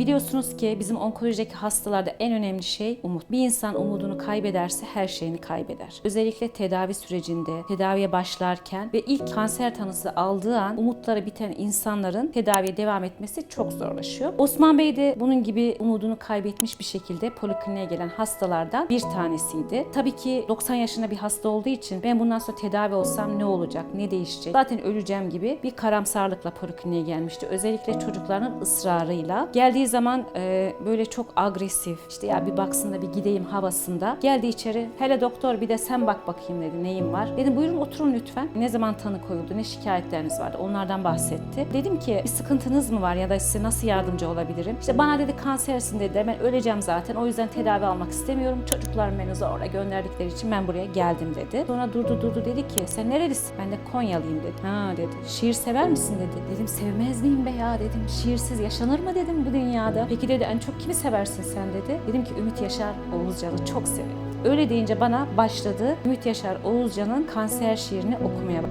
biliyorsunuz ki bizim onkolojideki hastalarda en önemli şey umut. Bir insan umudunu kaybederse her şeyini kaybeder. Özellikle tedavi sürecinde, tedaviye başlarken ve ilk kanser tanısı aldığı an umutları biten insanların tedaviye devam etmesi çok zorlaşıyor. Osman Bey de bunun gibi umudunu kaybetmiş bir şekilde polikliniğe gelen hastalardan bir tanesiydi. Tabii ki 90 yaşında bir hasta olduğu için ben bundan sonra tedavi olsam ne olacak, ne değişecek, zaten öleceğim gibi bir karamsarlıkla polikliniğe gelmişti. Özellikle çocukların ısrarıyla. Geldiği zaman e, böyle çok agresif, işte ya bir baksın da bir gideyim havasında. Geldi içeri, hele doktor bir de sen bak bakayım dedi, neyim var. Dedim buyurun oturun lütfen. Ne zaman tanı koyuldu, ne şikayetleriniz vardı, onlardan bahsetti. Dedim ki bir sıkıntınız mı var ya da size nasıl yardımcı olabilirim? İşte bana dedi kansersin dedi, ben öleceğim zaten o yüzden tedavi almak istemiyorum. Çocuklarım beni zorla gönderdikleri için ben buraya geldim dedi. Sonra durdu durdu dedi ki sen nerelisin? Ben de Konyalıyım dedi. Ha dedi. Şiir sever misin dedi. Dedim sevmez miyim be ya dedim. Şiirsiz yaşanır mı dedim bu dünyada. Peki dedi en çok kimi seversin sen dedi. Dedim ki Ümit Yaşar Oğuzcan'ı çok severim. Öyle deyince bana başladı Ümit Yaşar Oğuzcan'ın kanser şiirini okumaya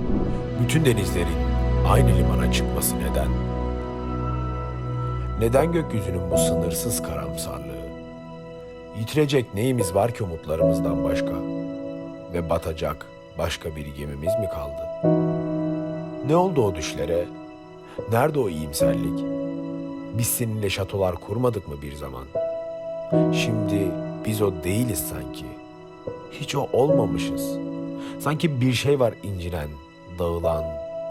Bütün denizlerin aynı limana çıkması neden? Neden gökyüzünün bu sınırsız karamsarlığı? Yitirecek neyimiz var ki umutlarımızdan başka? Ve batacak başka bir gemimiz mi kaldı? Ne oldu o düşlere? Nerede o iyimserlik? Biz seninle şatolar kurmadık mı bir zaman? Şimdi biz o değiliz sanki. Hiç o olmamışız. Sanki bir şey var incinen, dağılan,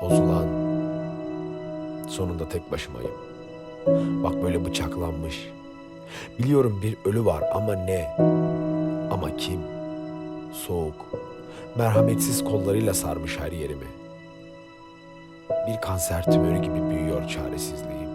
bozulan. Sonunda tek başımayım. Bak böyle bıçaklanmış. Biliyorum bir ölü var ama ne? Ama kim? Soğuk, merhametsiz kollarıyla sarmış her yerimi. Bir kanser tümörü gibi büyüyor çaresizliğim.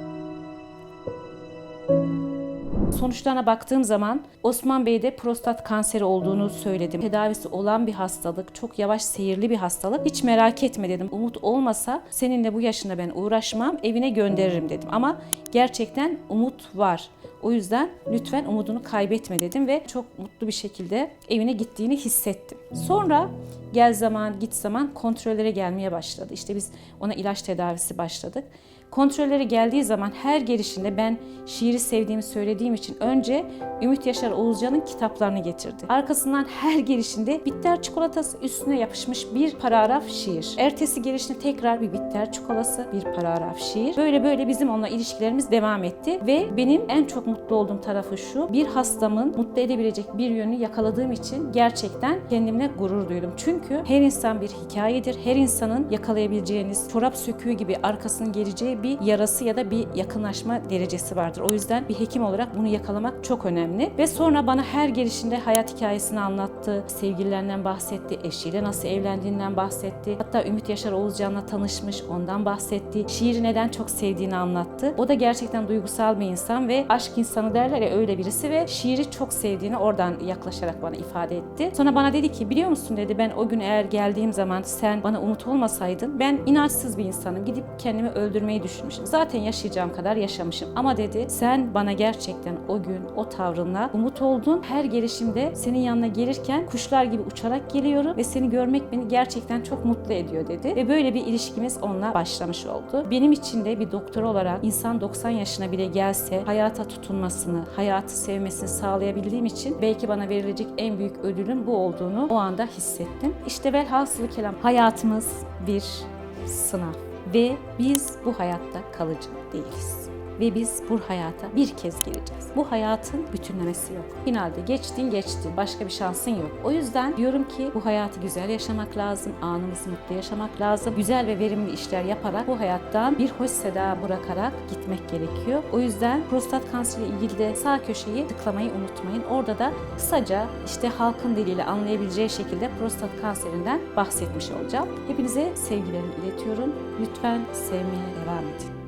Sonuçlarına baktığım zaman Osman Bey'de prostat kanseri olduğunu söyledim. Tedavisi olan bir hastalık, çok yavaş seyirli bir hastalık. Hiç merak etme dedim. Umut olmasa seninle bu yaşında ben uğraşmam, evine gönderirim dedim. Ama gerçekten umut var. O yüzden lütfen umudunu kaybetme dedim ve çok mutlu bir şekilde evine gittiğini hissettim. Sonra gel zaman git zaman kontrollere gelmeye başladı. İşte biz ona ilaç tedavisi başladık. Kontrolleri geldiği zaman her gelişinde ben şiiri sevdiğimi söylediğim için önce Ümit Yaşar Oğuzcan'ın kitaplarını getirdi. Arkasından her gelişinde bitter çikolatası üstüne yapışmış bir paragraf şiir. Ertesi gelişinde tekrar bir bitter çikolatası, bir paragraf şiir. Böyle böyle bizim onunla ilişkilerimiz devam etti ve benim en çok mutlu olduğum tarafı şu. Bir hastamın mutlu edebilecek bir yönünü yakaladığım için gerçekten kendimle gurur duydum. Çünkü her insan bir hikayedir. Her insanın yakalayabileceğiniz çorap söküğü gibi arkasının geleceği bir yarası ya da bir yakınlaşma derecesi vardır. O yüzden bir hekim olarak bunu yakalamak çok önemli. Ve sonra bana her gelişinde hayat hikayesini anlattı. Sevgililerinden bahsetti. Eşiyle nasıl evlendiğinden bahsetti. Hatta Ümit Yaşar Oğuzcan'la tanışmış. Ondan bahsetti. Şiiri neden çok sevdiğini anlattı. O da gerçekten duygusal bir insan ve aşk insanı derler ya öyle birisi ve şiiri çok sevdiğini oradan yaklaşarak bana ifade etti. Sonra bana dedi ki biliyor musun dedi ben o gün eğer geldiğim zaman sen bana umut olmasaydın ben inançsız bir insanım. Gidip kendimi öldürmeyi düşünmüşüm. Zaten yaşayacağım kadar yaşamışım. Ama dedi sen bana gerçekten o gün o tavrınla umut oldun. Her gelişimde senin yanına gelirken kuşlar gibi uçarak geliyorum ve seni görmek beni gerçekten çok mutlu ediyor dedi. Ve böyle bir ilişkimiz onunla başlamış oldu. Benim için de bir doktor olarak insan 90 yaşına bile gelse hayata tutunmasını, hayatı sevmesini sağlayabildiğim için belki bana verilecek en büyük ödülün bu olduğunu o anda hissettim. İşte velhasılı kelam hayatımız bir sınav ve biz bu hayatta kalıcı değiliz. Ve biz bu hayata bir kez gireceğiz. Bu hayatın bütünlemesi yok. Finalde geçtin geçtin. Başka bir şansın yok. O yüzden diyorum ki bu hayatı güzel yaşamak lazım. Anımızı mutlu yaşamak lazım. Güzel ve verimli işler yaparak bu hayattan bir hoş seda bırakarak gitmek gerekiyor. O yüzden prostat kanseriyle ilgili de sağ köşeyi tıklamayı unutmayın. Orada da kısaca işte halkın diliyle anlayabileceği şekilde prostat kanserinden bahsetmiş olacağım. Hepinize sevgilerimi iletiyorum. Lütfen sevmeye devam edin.